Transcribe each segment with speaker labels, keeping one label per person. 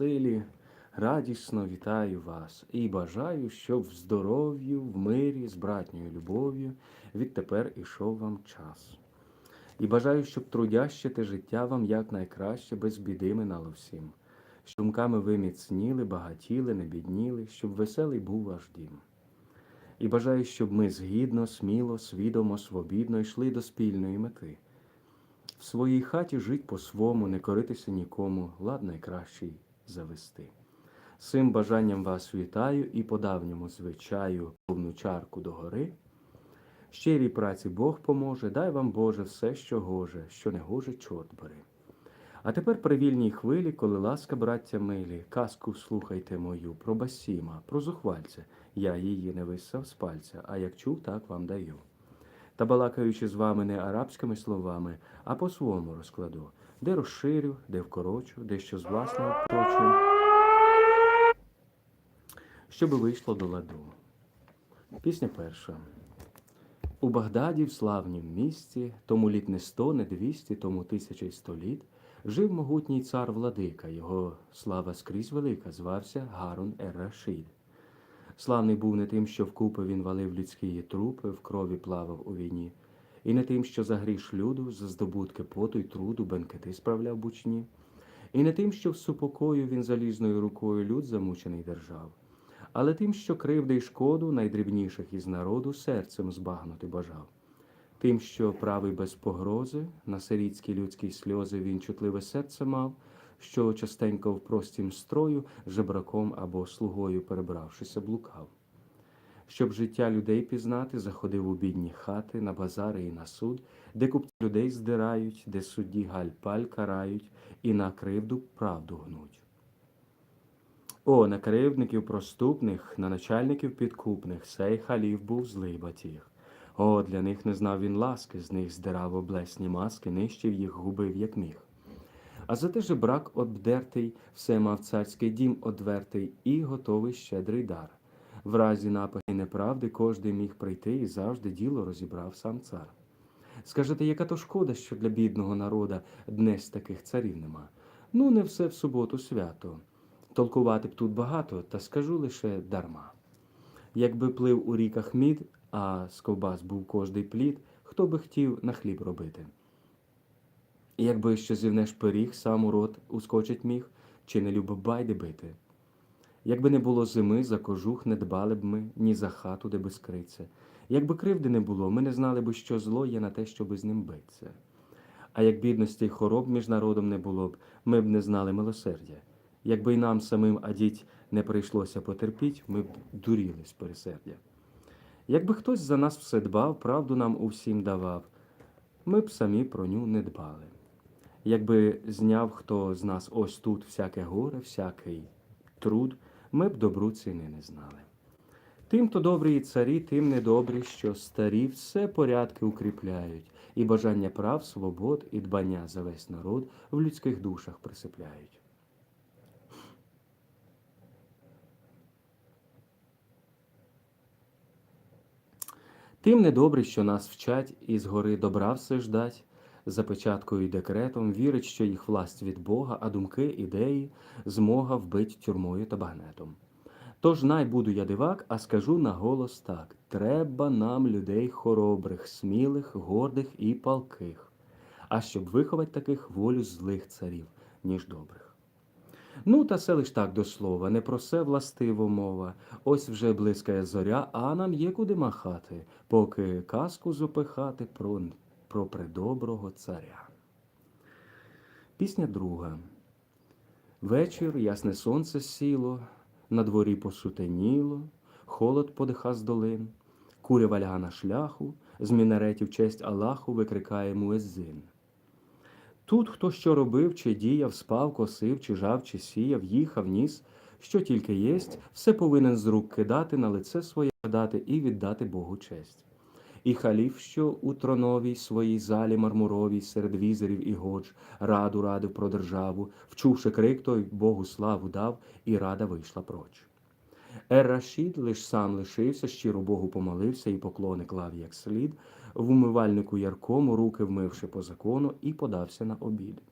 Speaker 1: силі, радісно вітаю вас і бажаю, щоб в здоров'ю, в мирі, з братньою любов'ю відтепер ішов вам час. І бажаю, щоб трудяще те життя вам якнайкраще без біди минало всім, щоб думками ви міцніли, багатіли, не бідніли, щоб веселий був ваш дім. І бажаю, щоб ми згідно, сміло, свідомо, свобідно йшли до спільної мети. В своїй хаті жить по-свому, не коритися нікому, лад найкращий завести. Цим бажанням вас вітаю і по давньому звичаю повну чарку до гори. Щирій праці Бог поможе, дай вам Боже все, що гоже, що не гоже, чорт бери. А тепер при вільній хвилі, коли ласка, браття милі, казку слухайте мою про Басіма, про зухвальця. Я її не висав з пальця, а як чув, так вам даю. Та балакаючи з вами не арабськими словами, а по-своєму розкладу, де розширю, де вкорочу, де що з власного впрочу, щоби вийшло до ладу. Пісня перша. У Багдаді, в славнім місті, тому літ не сто, не двісті, тому тисяча й сто літ, жив могутній цар владика, його слава скрізь велика, звався Гарун Ер-Рашид. Славний був не тим, що вкупи він валив людські трупи, в крові плавав у війні, і не тим, що за гріш люду, за здобутки поту й труду бенкети справляв бучні, і не тим, що в супокою він залізною рукою люд замучений держав, але тим, що кривди й шкоду найдрібніших із народу серцем збагнути бажав. Тим, що правий без погрози, на сирітські людські сльози він чутливе серце мав, що частенько в простім строю, жебраком або слугою перебравшися, блукав. Щоб життя людей пізнати, заходив у бідні хати, на базари і на суд, де купці людей здирають, де судді галь-паль карають і на кривду правду гнуть. О, на кривдників проступних, на начальників підкупних, сей халів був злий батіг. О, для них не знав він ласки, з них здирав облесні маски, нищив їх, губив, як міг. А за те же брак обдертий, все мав царський дім одвертий і готовий щедрий дар. В разі напаги неправди кожний міг прийти і завжди діло розібрав сам цар. Скажете, яка то шкода, що для бідного народа днес таких царів нема? Ну, не все в суботу свято. Толкувати б тут багато, та скажу лише дарма. Якби плив у ріках мід, а з ковбас був кожний плід, хто би хотів на хліб робити. Якби що зівнеш пиріг, сам у рот ускочить міг, чи не любив байди бити. Якби не було зими, за кожух не дбали б ми, ні за хату, де би скриться. Якби кривди не було, ми не знали б, що зло є на те, щоби з ним битися. А як бідності й хороб між народом не було б, ми б не знали милосердя. Якби й нам самим адіть не прийшлося потерпіть, ми б дуріли з пересердя. Якби хтось за нас все дбав, правду нам усім давав, ми б самі про ню не дбали. Якби зняв хто з нас ось тут всяке горе, всякий труд, ми б добру ціни не знали. Тим, то добрі і царі, тим недобрі, що старі все порядки укріпляють, і бажання прав, свобод, і дбання за весь народ в людських душах присипляють. Тим недобрі, що нас вчать, і згори добра все ждать, за печаткою і декретом вірить, що їх власть від Бога, а думки, ідеї, змога вбить тюрмою та багнетом. Тож най буду я дивак, а скажу на голос так: треба нам людей хоробрих, смілих, гордих і палких, а щоб виховати таких волю злих царів, ніж добрих. Ну, та це лиш так до слова, не про це властиво мова. Ось вже блискає зоря, а нам є куди махати, поки казку зупихати про, про предоброго царя. Пісня друга. Вечір, ясне сонце сіло, на дворі посутеніло, холод подиха з долин, курява ляга на шляху, з мінаретів честь Аллаху викрикає муеззин. Тут хто що робив, чи діяв, спав, косив, чи жав, чи сіяв, їхав, ніс, що тільки єсть, все повинен з рук кидати, на лице своє дати і віддати Богу честь. І халіф, що у троновій своїй залі мармуровій, серед візерів і годж, раду радив про державу, вчувши крик той, Богу славу дав, і рада вийшла проч. Ер-Рашід лиш сам лишився, щиро Богу помолився і поклони клав як слід, в умивальнику яркому, руки вмивши по закону, і подався на обід.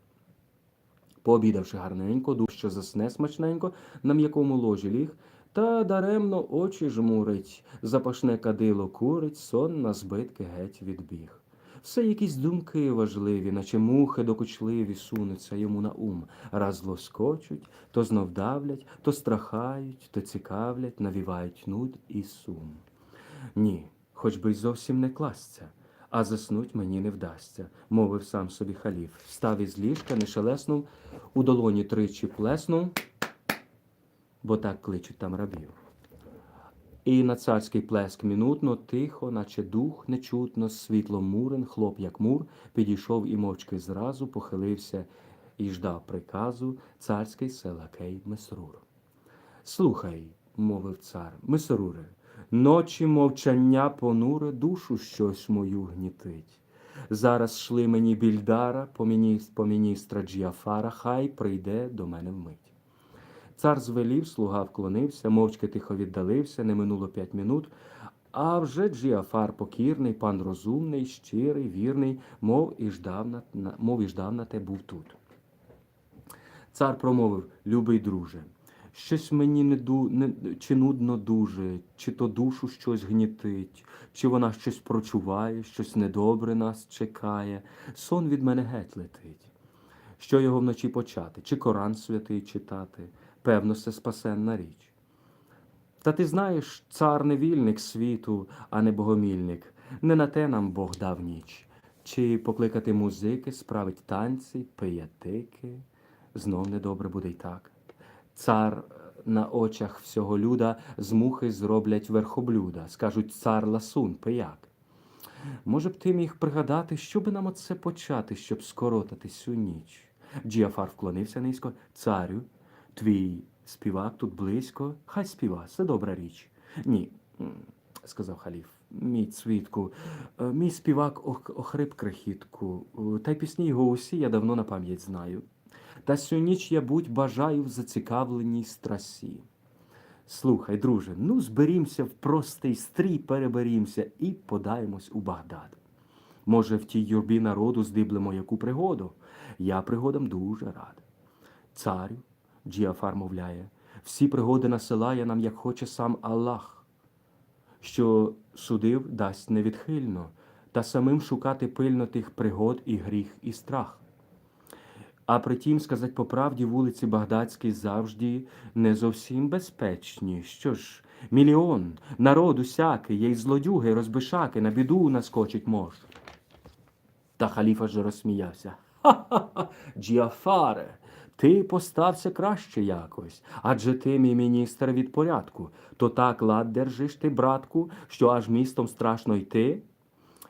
Speaker 1: Пообідавши гарненько, дух, що засне смачненько, на м'якому ложі ліг, та даремно очі жмурить, запашне кадило курить, сон на збитки геть відбіг. Все якісь думки важливі, наче мухи докучливі сунуться йому на ум, раз лоскочуть, то знов давлять, то страхають, то цікавлять, навівають нуд і сум. Ні, хоч би й зовсім не класться, а заснуть мені не вдасться, мовив сам собі халіф. Встав із ліжка, не шелеснув, у долоні тричі плеснув, бо так кличуть там рабів. І на царський плеск мінутно, тихо, наче дух нечутно, світло мурен, хлоп, як мур, підійшов і мовчки зразу похилився і ждав приказу царський селакей Месрур. Слухай, мовив цар, Месруре, ночі мовчання понуре, душу щось мою гнітить. Зараз шли мені більдара, по міністра Джіафара, хай прийде до мене вмить. Цар звелів, слуга вклонився, мовчки тихо віддалився, не минуло п'ять минут. А вже Джіафар покірний, пан розумний, щирий, вірний, мов і ждав на, мов і ждав на те був тут. Цар промовив, любий друже, щось мені не, ду, не чи нудно дуже, чи то душу щось гнітить, чи вона щось прочуває, щось недобре нас чекає. Сон від мене геть летить. Що його вночі почати? Чи Коран святий читати? Певно, це спасенна річ. Та ти знаєш, цар невільник світу, а не богомільник. Не на те нам Бог дав ніч. Чи покликати музики, справить танці, пиятики? Знов недобре буде й так. Цар е, на очах всього люда з мухи зроблять верхоблюда, скажуть цар ласун, пияк. Може б ти міг пригадати, що би нам оце почати, щоб скоротати цю ніч? Джіафар вклонився низько. Царю, твій співак тут близько, хай співа, це добра річ. Ні, сказав халіф, мій цвітку, е, мій співак охрип крихітку, е, та й пісні його усі я давно на пам'ять знаю. Та сю ніч я будь бажаю в зацікавленій страсі. Слухай, друже, ну зберімся в простий стрій, переберімся і подаємось у Багдад. Може, в тій юрбі народу здиблемо яку пригоду? Я пригодам дуже рад. Царю, Джіафар мовляє, всі пригоди насилає нам, як хоче сам Аллах, що судив дасть невідхильно, та самим шукати пильно тих пригод і гріх, і страх. А притім, сказать по правді, вулиці Багдадські завжди не зовсім безпечні. Що ж, мільйон, народ усякий, є й злодюги, розбишаки, на біду наскочить мож. Та халіфа ж розсміявся. Ха-ха-ха, Джіафаре, ти постався краще якось, адже ти мій міністр від порядку. То так лад держиш ти, братку, що аж містом страшно йти?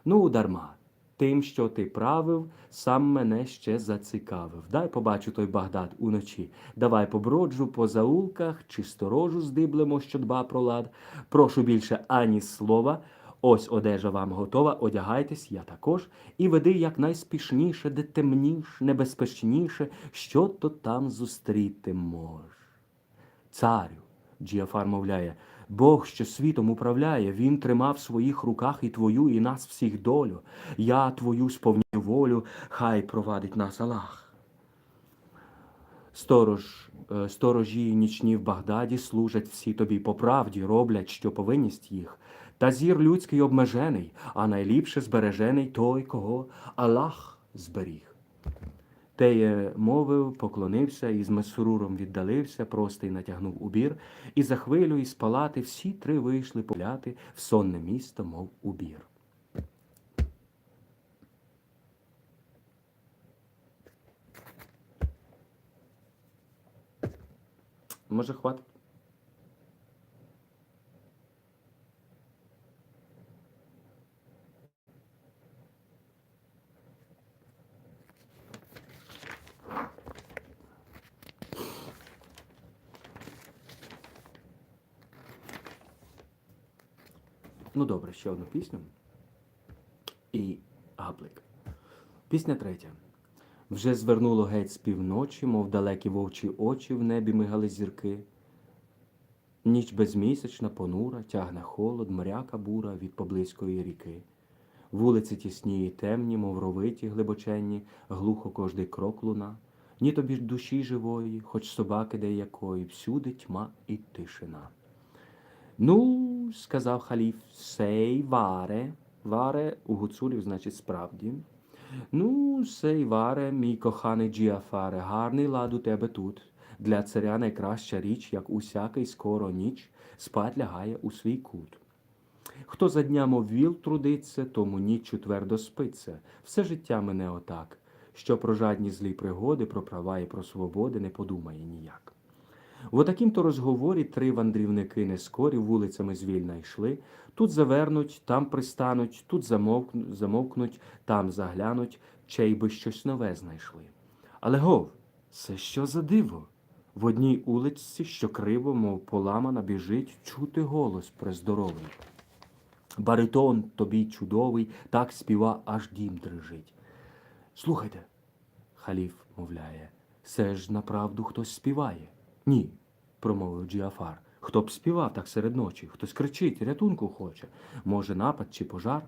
Speaker 1: Ну, дарма. Тим, що ти правив, сам мене ще зацікавив. Дай побачу той Багдад уночі. Давай поброджу по заулках чи сторожу здиблемо, що дба про лад. Прошу більше ані слова. Ось одежа вам готова, одягайтесь, я також, і веди якнайспішніше, де темніш, небезпечніше, що то там зустріти мож. Царю, Джіафар мовляє, Бог, що світом управляє, Він тримав в своїх руках і твою, і нас всіх долю. Я твою сповню волю, хай провадить нас Аллах. Сторож, е, сторожі нічні в Багдаді служать всі тобі по правді, роблять, що повинність їх. Та зір людський обмежений, а найліпше збережений той, кого Аллах зберіг. Теє мовив, поклонився і з месруром віддалився, простий натягнув убір, і за хвилю із палати всі три вийшли погляти в сонне місто, мов убір. Може, хватить? Ну добре, ще одну пісню. І гаплик. Пісня третя. Вже звернуло геть з півночі, мов далекі вовчі очі в небі мигали зірки. Ніч безмісячна, понура, тягне холод, моряка бура від поблизької ріки. Вулиці тісні і темні, мов ровиті, глибоченні, глухо кожний крок луна. ні тобі ж душі живої, хоч собаки деякої, всюди тьма і тишина. Ну, сказав халіф, сей варе. Варе у гуцулів, значить, справді. Ну, сей варе, мій коханий Джіафаре, гарний лад у тебе тут. Для царя найкраща річ, як усякий скоро ніч, спать лягає у свій кут. Хто за дня мов віл трудиться, тому ніччю твердо спиться. Все життя мене отак, що про жадні злі пригоди, про права і про свободи не подумає ніяк. В отакім то розговорі три вандрівники нескорі вулицями звільна йшли, тут завернуть, там пристануть, тут замовкнуть, замовкнуть, там заглянуть, чей би щось нове знайшли. Але гов, це що за диво? В одній уличці, що криво, мов поламана, біжить, чути голос прездоровий. Баритон тобі чудовий, так співа, аж дім дрижить. Слухайте, халіф мовляє, це ж направду хтось співає. Ні, промовив Джіафар. Хто б співав так серед ночі, хтось кричить, рятунку хоче, може, напад чи пожар.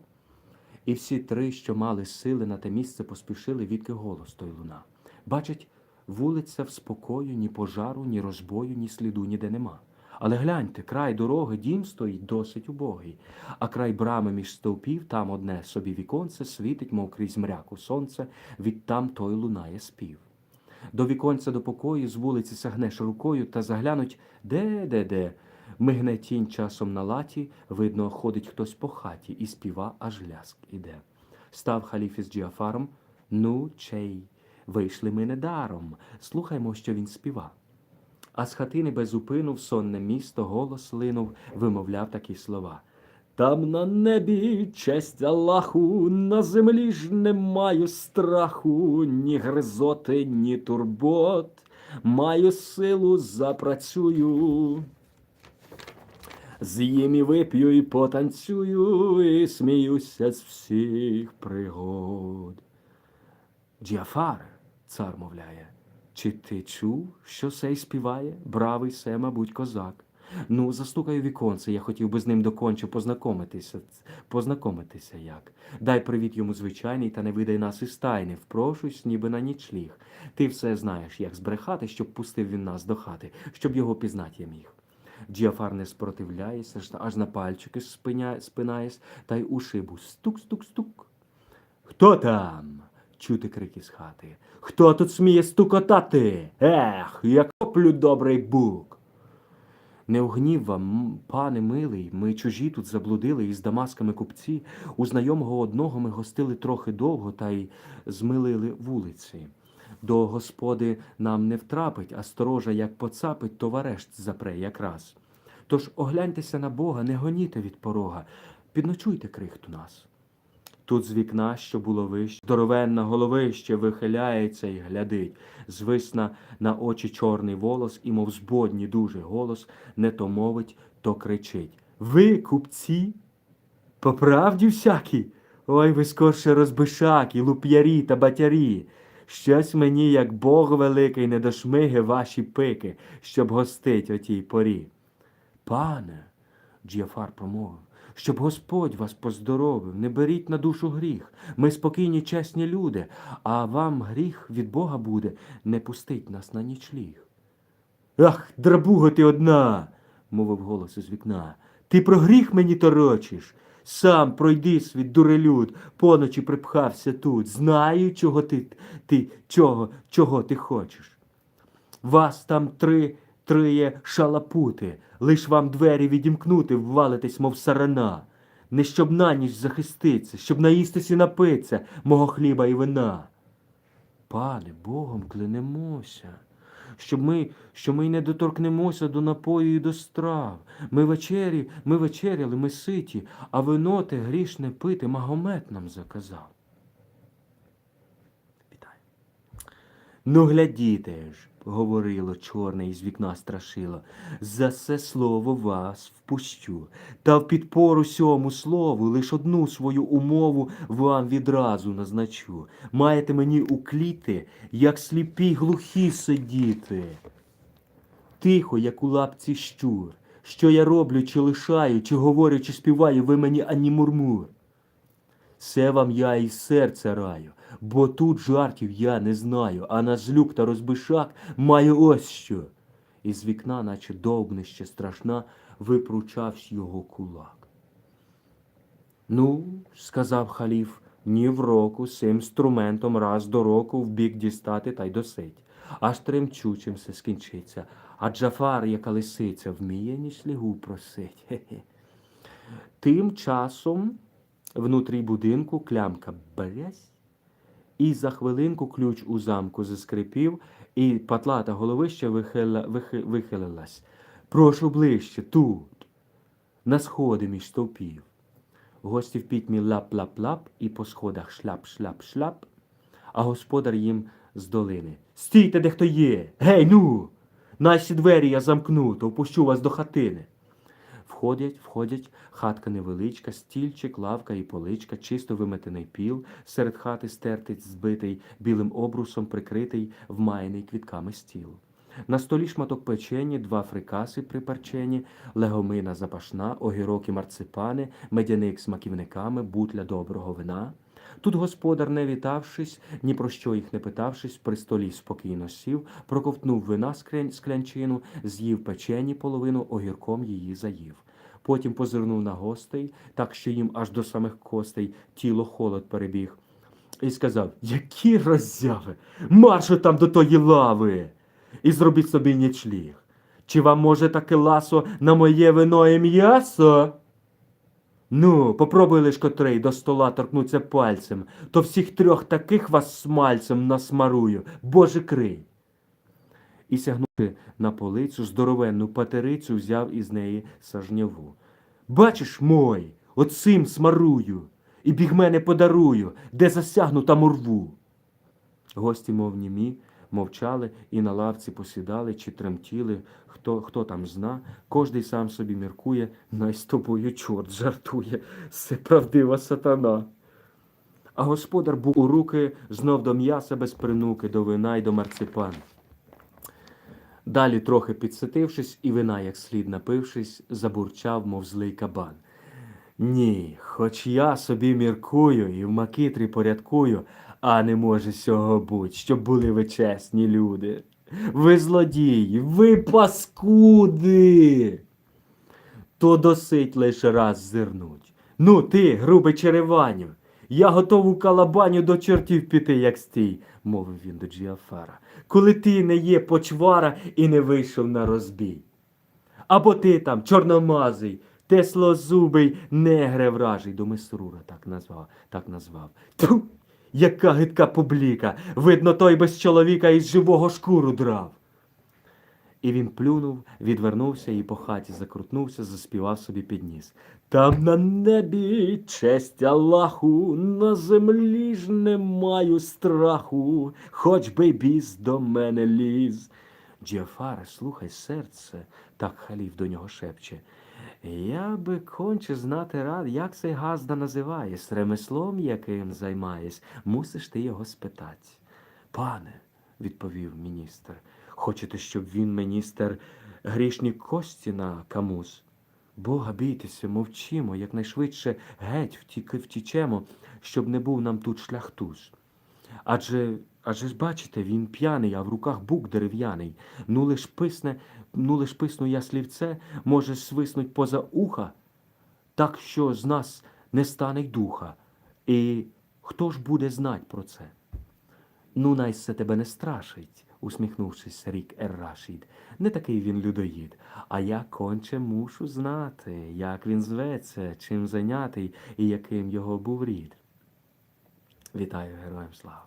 Speaker 1: І всі три, що мали сили на те місце, поспішили, відки голос той луна. Бачать, вулиця в спокою, ні пожару, ні розбою, ні сліду ніде нема. Але гляньте, край дороги, дім стоїть досить убогий, а край брами між стовпів, там одне собі віконце світить, мов крізь мряку сонце, відтам той лунає спів. До віконця до покою з вулиці сагнеш рукою та заглянуть де, де, де. Мигне тінь часом на латі, видно, ходить хтось по хаті, і співа, аж ляск іде. Став халіф із Джіафаром, ну, чей, вийшли ми недаром, слухаймо, що він співа. А з хатини без упину в сонне місто голос линув, вимовляв такі слова. Там на небі честь Аллаху, на землі ж не маю страху, ні гризоти, ні турбот. Маю силу, запрацюю. З'їм і вип'ю, і потанцюю, і сміюся з всіх пригод. Джіафаре, цар мовляє, чи ти чув, що сей співає? Бравий се, мабуть, козак. Ну, застукаю віконце, я хотів би з ним доконче познайомитися. Познайомитися як. Дай привіт йому звичайний та не видай нас із тайни. Впрошусь, ніби на нічліг. Ти все знаєш, як збрехати, щоб пустив він нас до хати, щоб його пізнати я міг. Джіафар не спротивляється, аж- на пальчики спинаєсь, та й у шибу стук-стук-стук. Хто там? Чути крики з хати. Хто тут сміє стукотати? Ех, як коплю добрий бук. Не огнів вам, пане милий, ми чужі тут заблудили із дамасками купці. У знайомого одного ми гостили трохи довго та й змилили вулиці. До господи нам не втрапить, а сторожа як поцапить, то в запре якраз. Тож огляньтеся на Бога, не гоніте від порога, підночуйте крихту нас. Тут з вікна, що було вище, здоровенна головище вихиляється і глядить, звисна на очі чорний волос, і, мов збодні дуже голос, не то мовить, то кричить. Ви, купці? По правді всякі? Ой, ви скорше розбишаки, луп'ярі та батярі. Щось мені, як Бог великий, не дошмиги ваші пики, щоб гостить о тій порі. Пане, Джіафар промовив, щоб Господь вас поздоровив, не беріть на душу гріх. Ми спокійні, чесні люди, а вам гріх від Бога буде, не пустить нас на нічліг. Ах, драбуга ти одна, мовив голос із вікна. Ти про гріх мені торочиш. Сам пройди світ дурелюд, поночі припхався тут. Знаю, чого ти, ти чого, чого ти хочеш. Вас там три триє шалапути, лиш вам двері відімкнути, ввалитесь, мов сарана. Не щоб на ніч захиститься, щоб наїстись і напиться мого хліба і вина. Пане, Богом клянемося, щоб ми, що ми не доторкнемося до напою і до страв. Ми вечері, ми вечеряли, ми ситі, а вино те грішне пити Магомет нам заказав. Вітаю. Ну, глядіте ж, говорило чорне із вікна страшило, за це слово вас впущу, та в підпору сьому слову лиш одну свою умову вам відразу назначу. Маєте мені укліти, як сліпі глухі сидіти. Тихо, як у лапці щур. Що я роблю, чи лишаю, чи говорю, чи співаю, ви мені ані мурмур. Це вам я із серця раю, бо тут жартів я не знаю, а на злюк та розбишак маю ось що. Із вікна, наче довбнище страшна, випручавсь його кулак. Ну, сказав халіф, ні в року сим інструментом раз до року в бік дістати та й досить. Аж тремчучим все скінчиться. А Джафар, яка лисиця, вміє ні слігу просить. Хе-хе. Тим часом внутрі будинку клямка брязь, і за хвилинку ключ у замку заскрипів, і патлата головища вихила, вихи, вихилилась. Прошу ближче, тут, на сходи між стовпів. Гості в пітьмі лап-лап-лап і по сходах шляп-шляп-шляп, а господар їм з долини. Стійте, де хто є! Гей, ну! Наші двері я замкну, то впущу вас до хатини. Входять, входять, хатка невеличка, стільчик, лавка і поличка, чисто виметений піл, серед хати стертий, збитий, білим обрусом прикритий, вмаяний квітками стіл. На столі шматок печені, два фрикаси припарчені, легомина запашна, огірок і марципани, медяник з маківниками, бутля доброго вина. Тут господар, не вітавшись, ні про що їх не питавшись, при столі спокійно сів, проковтнув вина скрянь- склянчину, з'їв печені половину, огірком її заїв. Потім позирнув на гостей, так що їм аж до самих костей тіло холод перебіг, і сказав: Які роззяви! Маршу там до тої лави! І зробіть собі нічліг. Чи вам може таке ласо на моє вино і м'ясо? Ну, попробуй лиш котрий до стола торкнуться пальцем, то всіх трьох таких вас смальцем насмарую, боже крий. І сягнувши на полицю, здоровенну патерицю взяв із неї сажняву. Бачиш, мой, оцим смарую, і біг мене подарую, де засягну, там урву. Гості, мов німі, мовчали і на лавці посідали чи тремтіли, хто, хто там зна, кожний сам собі міркує, най з тобою чорт жартує, це правдива сатана. А господар був у руки знов до м'яса без принуки, до вина й до марципан. Далі, трохи підситившись і вина як слід напившись, забурчав, мов злий кабан. Ні, хоч я собі міркую і в макитрі порядкую, а не може сього буть, щоб були ви чесні люди. Ви злодії, ви паскуди. То досить лише раз зирнуть. Ну, ти, грубий череваню, я готову калабаню до чортів піти, як стій, мовив він до Джіафара, коли ти не є почвара і не вийшов на розбій. Або ти там, чорномазий, теслозубий, негре вражий, до Месрура так назвав, так назвав. Тьфу! Яка гидка публіка! Видно, той без чоловіка із живого шкуру драв. І він плюнув, відвернувся і по хаті закрутнувся, заспівав собі підніс. Там на небі честь Аллаху, на землі ж не маю страху, хоч би й біс до мене ліз. Джіафаре, слухай серце, так халіф до нього шепче. Я би конче знати рад, як цей газда називаєсь, ремеслом яким займаєсь, мусиш ти його спитати. Пане, відповів міністр, хочете, щоб він, міністр, грішні кості на камуз? Бога бійтеся, мовчимо, якнайшвидше геть втіки втічемо, щоб не був нам тут шляхтуз. Адже, адже ж бачите, він п'яний, а в руках бук дерев'яний. Ну лиш писне, ну лиш писну я слівце, може свиснуть поза уха, так що з нас не стане й духа. І хто ж буде знать про це? Ну, най це тебе не страшить, усміхнувшись, рік Еррашід. Не такий він людоїд, а я конче мушу знати, як він зветься, чим зайнятий і яким його був рід. Вітаю героям слава.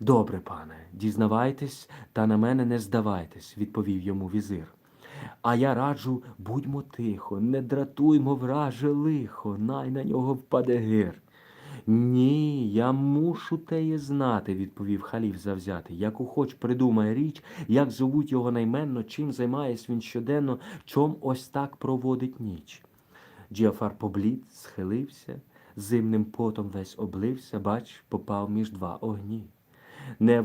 Speaker 1: Добре, пане, дізнавайтесь та на мене не здавайтесь, відповів йому візир. А я раджу, будьмо тихо, не дратуймо враже лихо, най на нього впаде гир. Ні, я мушу теє знати, відповів халіф завзятий. Яку хоч придумає річ, як зовуть його найменно, чим займаєсь він щоденно, чом ось так проводить ніч. Джіафар поблід, схилився, зимним потом весь облився, бач, попав між два огні. Не,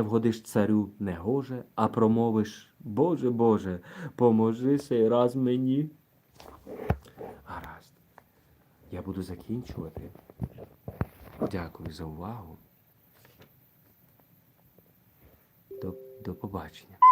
Speaker 1: вгодиш царю негоже, а промовиш Боже, Боже, поможи сей раз мені. Гаразд. Я буду закінчувати. Дякую за увагу. До, до побачення.